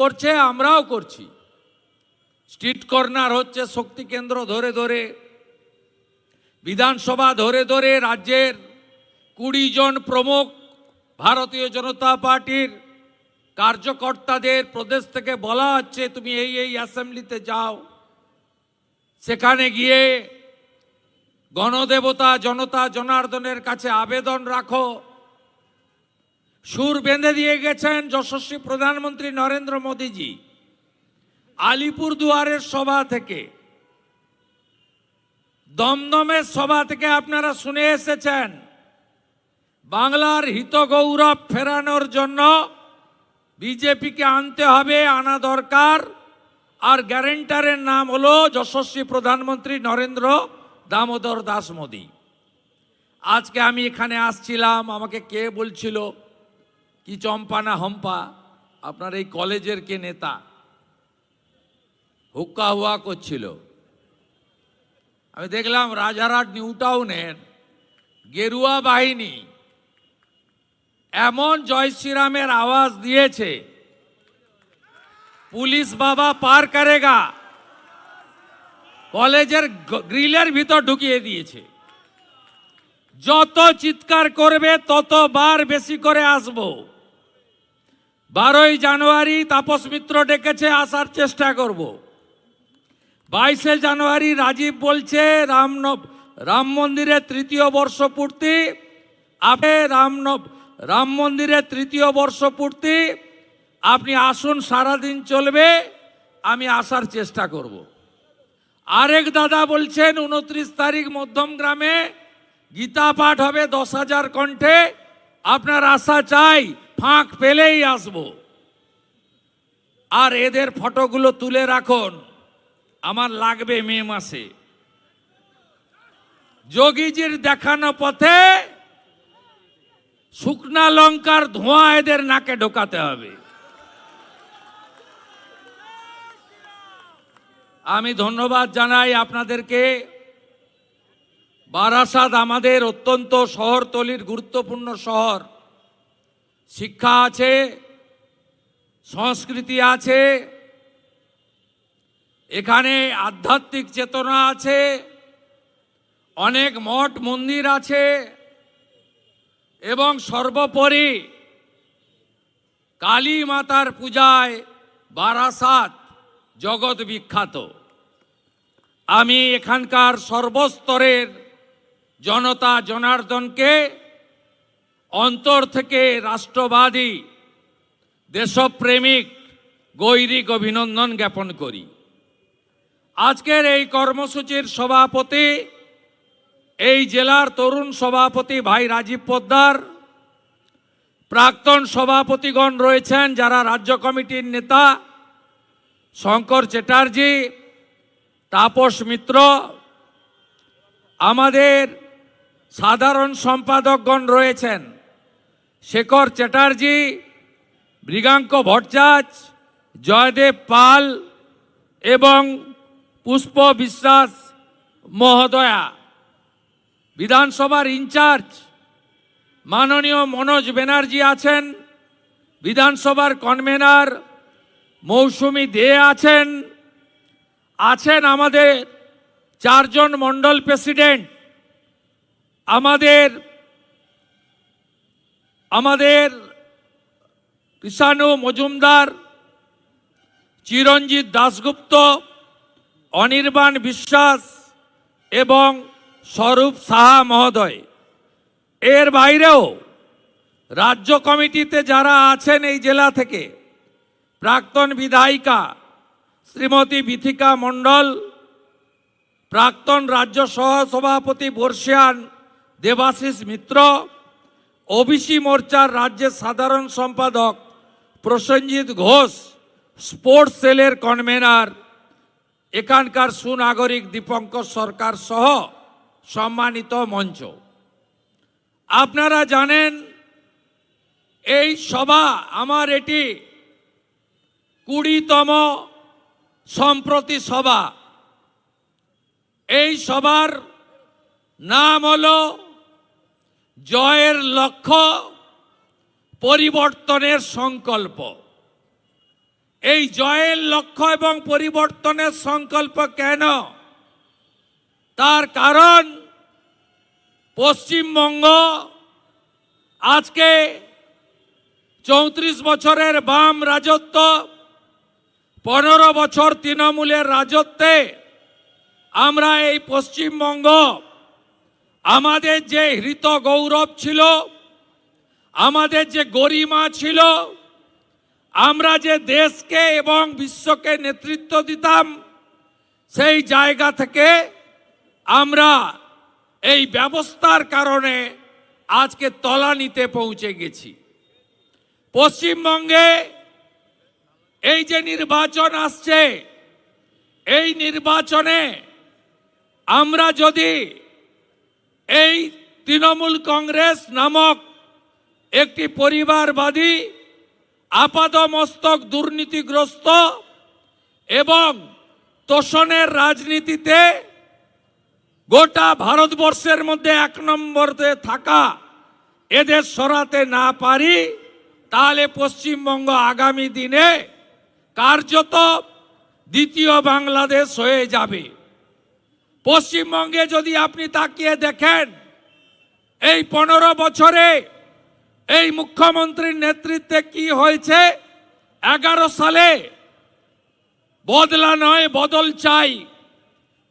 করছে, আমরাও করছি। স্ট্রিট কর্নার হচ্ছে শক্তি কেন্দ্র ধরে ধরে, বিধানসভা ধরে ধরে রাজ্যের কুড়ি জন প্রমুখ ভারতীয় জনতা পার্টির কার্যকর্তাদের প্রদেশ থেকে বলা হচ্ছে, তুমি এই এই অ্যাসেম্বলিতে যাও। সেখানে গিয়ে গণদেবতা জনতা জনার্দনের কাছে আবেদন রাখো। সুর বেঁধে দিয়ে গেছেন যশস্বী প্রধানমন্ত্রী নরেন্দ্র মোদীজি। আলিপুর দুয়ারের সভা থেকে। দমদমের সভা থেকে আপনারা শুনে এসেছেন, বাংলার হিত গৌরব ফেরানোর জন্য বিজেপিকে আনতে হবে, আনা দরকার। আর গ্যারেন্টারের নাম হলো যশস্বী প্রধানমন্ত্রী নরেন্দ্র দামোদর দাস মোদী। আজকে আমি এখানে আসছিলাম, আমাকে কে বলছিল? কি চম্পা না হম্পা, আপনার এই কলেজের কে নেতা? হুক্কা হুয়া করছিল। আমি দেখলাম রাজারহাট নিউ টাউনের গেরুয়া বাহিনী এমন জয় শ্রীরামের আওয়াজ দিয়েছে, পুলিশ বাবা পার করেগা। কলেজের গ্রিলের ভিতর ঢুকিয়ে দিয়েছে। যত চিৎকার করবে, ততবার বেশি করে আসব। বারোই জানুয়ারি তাপস মিত্র ডেকেছে, আসার চেষ্টা করব। বাইশে জানুয়ারি রাজীব বলছে রামনব রাম মন্দিরের তৃতীয় বর্ষ পূর্তি। আপে রাম রাম মন্দিরের তৃতীয় বর্ষ পূর্তি। আপনি আসুন, সারাদিন চলবে, আমি আসার চেষ্টা করব। আরেক দাদা বলছেন, উনত্রিশ তারিখ মধ্যম গ্রামে গীতা পাঠ হবে দশ হাজার কণ্ঠে। আপনার আশা চাই ফাঁক পেলেই আসব। আর এদের ফটোগুলো তুলে রাখুন। আমার লাগবে মে মাসে। যোগীজির দেখানো পথে শুকনা লঙ্কার ধোঁয়া এদের নাকে ঢোকাতে হবে। আমি ধন্যবাদ জানাই আপনাদেরকে। বারাসাত আমাদের অত্যন্ত শহরতলির গুরুত্বপূর্ণ শহর। শিক্ষা আছে, সংস্কৃতি আছে, এখানে আধ্যাত্মিক চেতনা আছে, অনেক মঠ মন্দির আছে, এবং সর্বোপরি কালী মাতার পূজায় বারাসাত জগৎ বিখ্যাত। আমি এখানকার সর্বস্তরের জনতা জনার্দনকে অন্তর থেকে রাষ্ট্রবাদী, দেশপ্রেমিক, গৈরিক অভিনন্দন জ্ঞাপন করি। আজকের এই কর্মসূচির সভাপতি, এই জেলার তরুণ সভাপতি ভাই রাজীব পোদ্দার, প্রাক্তন সভাপতিগণ রয়েছেন যারা রাজ্য কমিটির নেতা, শঙ্কর চ্যাটার্জি, তাপস মিত্র, আমাদের সাধারণ সম্পাদকগণ রয়েছেন। শেখর চ্যাটার্জি, মৃগাঙ্ক ভট্টাচ জয়দেব পাল এবং পুষ্প বিশ্বাস মহোদয়া। বিধানসভার ইনচার্জ মাননীয় মনোজ ব্যানার্জি আছেন। বিধানসভার কনভেনার মৌসুমী দে আছেন। আছেন আমাদের চারজন মণ্ডল প্রেসিডেন্ট, আমাদের আমাদের কৃষাণু মজুমদার চিরঞ্জিত দাশগুপ্ত, অনির্বাণ বিশ্বাস এবং স্বরূপ সাহা মহোদয়। এর বাইরেও রাজ্য কমিটিতে যারা আছেন এই জেলা থেকে প্রাক্তন বিধায়িকা শ্রীমতী বিথিকা মণ্ডল, প্রাক্তন রাজ্য সহ সভাপতি বর্ষিয়ান দেবাশিস মিত্র ওবিসি মোর্চার রাজ্যের সাধারণ সম্পাদক প্রসেনজিৎ ঘোষ, স্পোর্টস সেলের কনভেনার, এখানকার সুনাগরিক দীপঙ্কর সরকার সহ সম্মানিত মঞ্চ। আপনারা জানেন, এই সভা আমার এটি কুড়িতম সম্প্রতি সভা। এই সভার নাম হলো জয়ের লক্ষ্য পরিবর্তনের সংকল্প। এই জয়ের লক্ষ্য এবং পরিবর্তনের সংকল্প কেন? তার কারণ পশ্চিমবঙ্গ আজকে চৌত্রিশ বছরের বাম রাজত্ব, পনেরো বছর তৃণমূলের রাজত্বে। আমরা এই পশ্চিমবঙ্গ আমাদের যে হৃত গৌরব ছিল, আমাদের যে গরিমা ছিল, আমরা যে দেশকে এবং বিশ্বকে নেতৃত্ব দিতাম, সেই জায়গা থেকে আমরা এই ব্যবস্থার কারণে আজকে তলানিতে পৌঁছে গেছি। পশ্চিমবঙ্গে এই যে নির্বাচন আসছে, এই নির্বাচনে আমরা যদি তৃণমূল কংগ্রেস নামক একটি পরিবারবাদী আপাদমস্তক দুর্নীতিগ্রস্ত এবং তোষণের রাজনীতিতে গোটা ভারতবর্ষের মধ্যে এক নম্বরে থাকা এদের সরাতে না পারি, তাহলে পশ্চিমবঙ্গ আগামী দিনে কার্যত দ্বিতীয় বাংলাদেশ হয়ে যাবে। পশ্চিমবঙ্গে যদি আপনি তাকিয়ে দেখেন এই পনেরো বছরে এই মুখ্যমন্ত্রীর নেতৃত্বে কি হয়েছে? এগারো সালে বদলা নয়, বদল চাই।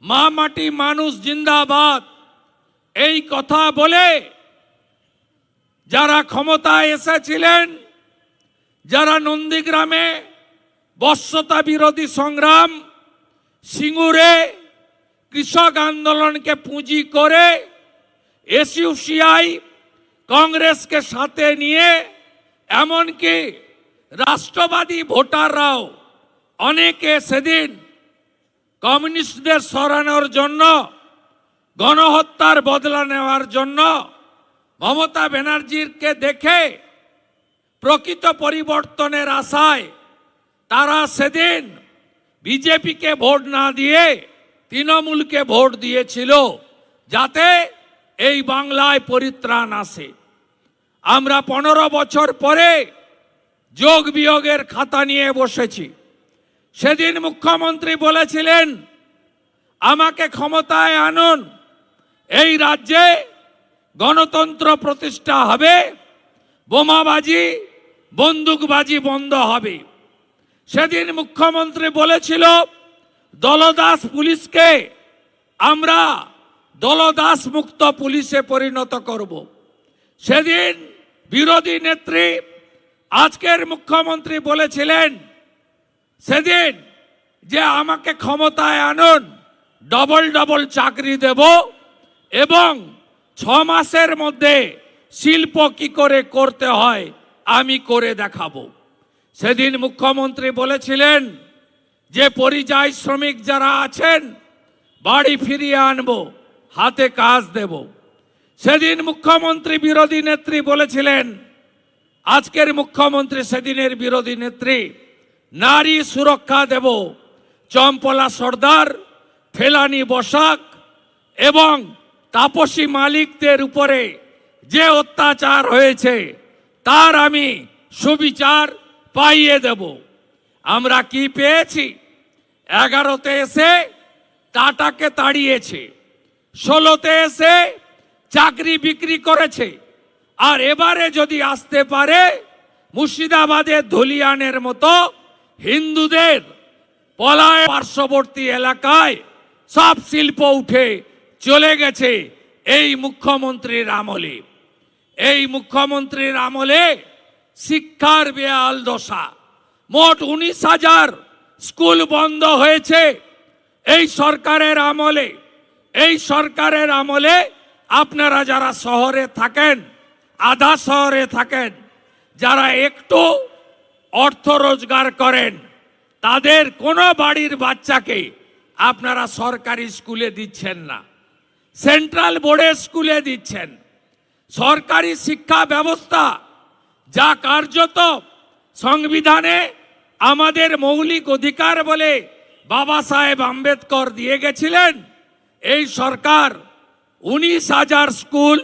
মা মাটি মানুষ জিন্দাবাদ। এই কথা বলে যারা ক্ষমতায় এসেছিলেন, যারা নন্দীগ্রামে বর্ষতা বিরোধী সংগ্রাম, সিঙ্গুরে কৃষক আন্দোলনকে পুঁজি করে এসইউসিআই কংগ্রেসকে সাথে নিয়ে, এমনকি রাষ্ট্রবাদী ভোটাররাও অনেকে সেদিন কমিউনিস্টদের সরানোর জন্য, গণহত্যার বদলা নেওয়ার জন্য মমতা ব্যানার্জিকে দেখে প্রকৃত পরিবর্তনের আশায় তারা সেদিন বিজেপিকে ভোট না দিয়ে তৃণমূলকে ভোট দিয়েছিল, যাতে এই বাংলায় পরিত্রাণ আসে আমরা পনেরো বছর পরে যোগ বিয়োগের খাতা নিয়ে বসেছি। সেদিন মুখ্যমন্ত্রী বলেছিলেন, আমাকে ক্ষমতায় আনুন। এই রাজ্যে গণতন্ত্র প্রতিষ্ঠা হবে, বোমাবাজি, বন্দুকবাজি বন্ধ হবে। সেদিন মুখ্যমন্ত্রী বলেছিল, দলদাস পুলিশকে আমরা দলদাস মুক্ত পুলিশে পরিণত করব। সেদিন বিরোধী নেত্রী আজকের মুখ্যমন্ত্রী বলেছিলেন, সেদিন যে আমাকে ক্ষমতায় আনুন, ডবল ডবল চাকরি দেব এবং ছ মাসের মধ্যে শিল্প কি করে করতে হয় আমি করে দেখাবো। সেদিন মুখ্যমন্ত্রী বলেছিলেন, যে পরিযায়ী শ্রমিক যারা আছেন, বাড়ি ফিরিয়ে আনব হাতে কাজ দেব। সেদিন মুখ্যমন্ত্রী বিরোধী নেত্রী বলেছিলেন, আজকের মুখ্যমন্ত্রী সেদিনের বিরোধী নেত্রী, নারী সুরক্ষা দেব, চম্পলা সর্দার, ফেলানি বসাক এবং তাপসী মালিকদের উপরে যে অত্যাচার হয়েছে, তার আমি সুবিচার পাইয়ে দেব। আমরা কি পেয়েছি? এগারোতে এসে টাটাকে তাড়িয়েছে। ষোলোতে এসে চাকরি বিক্রি করেছে। আর এবারে যদি আসতে পারে মুর্শিদাবাদের ধুলিয়ানের মতো হিন্দুদের পলায় পার্শ্ববর্তী এলাকায় সব শিল্প উঠে চলে গেছে এই মুখ্যমন্ত্রীর আমলে। এই মুখ্যমন্ত্রীর আমলে শিক্ষার বেয়াল দশা। মোট উনিশ হাজার স্কুল বন্ধ হয়েছে এই সরকারের আমলে। এই সরকারের আমলে আপনারা যারা শহরে থাকেন, আধা শহরে থাকেন, যারা একটু অর্থ রোজগার করেন, তাদের কোনো বাড়ির বাচ্চাকে আপনারা সরকারি স্কুলে দিচ্ছেন না। সেন্ট্রাল বোর্ডের স্কুলে দিচ্ছেন। সরকারি শিক্ষা ব্যবস্থা যা কার্যত সংবিধানে আমাদের মৌলিক অধিকার বলে বাবা সাহেব আম্বেদকর দিয়ে গেছিলেন এই সরকার উনিশ হাজার স্কুল